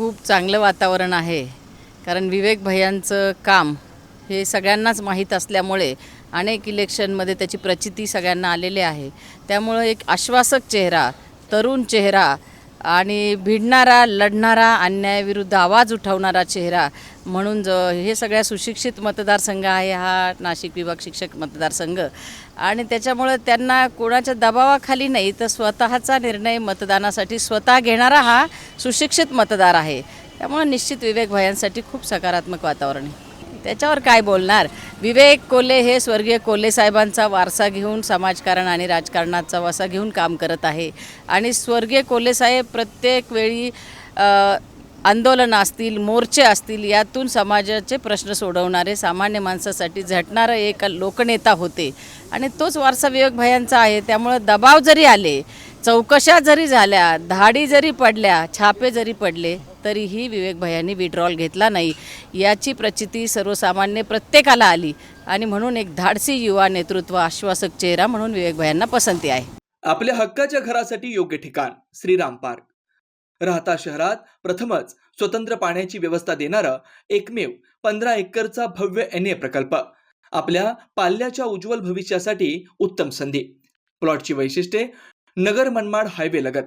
खूप चांगलं वातावरण आहे. कारण विवेक भैयांचं काम हे सगळ्यांनाच माहीत असल्यामुळे अनेक इलेक्शनमध्ये त्याची प्रचिती सगळ्यांना आलेली आहे. त्यामुळं एक आश्वासक चेहरा तरुण चेहरा आणि भिडणारा लढणारा अन्यायाविरुद्ध आवाज उठवणारा चेहरा म्हणून ज हे सगळ्या सुशिक्षित मतदारसंघ आहे हा नाशिक विभाग शिक्षक मतदारसंघ. आणि त्याच्यामुळं त्यांना कोणाच्या दबावाखाली नाही तर स्वतःचा निर्णय मतदानासाठी स्वतः घेणारा हा सुशिक्षित मतदार आहे. त्यामुळं निश्चित विवेक भयांसाठी खूप सकारात्मक वातावरण आहे. त्याच्यावर काय बोलणार? विवेक कोल्हे हे स्वर्गीय कोल्हे साहेबांचा वारसा घेऊन समाजकारण आणि राजकारणाचा वारसा घेऊन काम करत आहे. आणि स्वर्गीय कोल्हे साहेब प्रत्येक वेळी आंदोलन आंदोलनं असतील मोर्चे असतील यातून समाजाचे प्रश्न सोडवणारे सामान्य माणसासाठी झटणारं एक लोकनेता होते. आणि तोच वारसा विवेक भयांचा आहे. त्यामुळं दबाव जरी आले चौकशा जरी झाल्या धाडी जरी पडल्या छापे जरी पडले तरीही विवेक भयांनी विड्रॉल घेतला नाही. याची प्रचिती सर्वसामान्य प्रत्येकाला आली आणि म्हणून एक धाडसी युवा नेतृत्व आश्वासक चेहरा म्हणून विवेक भयांना पसंती आहे. आपल्या हक्काच्या घरासाठी योग्य ठिकाण श्रीराम पार्क. राहता शहरात प्रथमच स्वतंत्र पाण्याची व्यवस्था देणारं एकमेव पंधरा एकरचा भव्य एन ए प्रकल्प. आपल्या पाल्याच्या उज्ज्वल भविष्यासाठी उत्तम संधी. प्लॉटची वैशिष्ट्ये नगर मनमाड हायवे लगत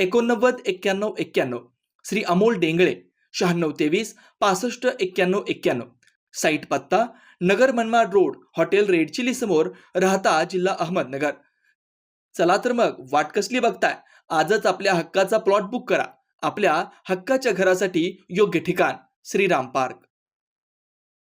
एकोणनव्वद एक्क्याण्णव एक्क्याण्णव. श्री अमोल डेंगळे शहाण्णव तेवीस पासष्ट एक्क्याण्णव एक्क्याण्णव. साईट पत्ता Nagar Manmad road hotel red chilli समोर राहता जिल्हा अहमदनगर. चला तर मग वाट कसली बघताय? आजच आपल्या हक्काचा प्लॉट बुक करा. आपल्या हक्काच्या घरासाठी योग्य ठिकाण श्रीराम पार्क.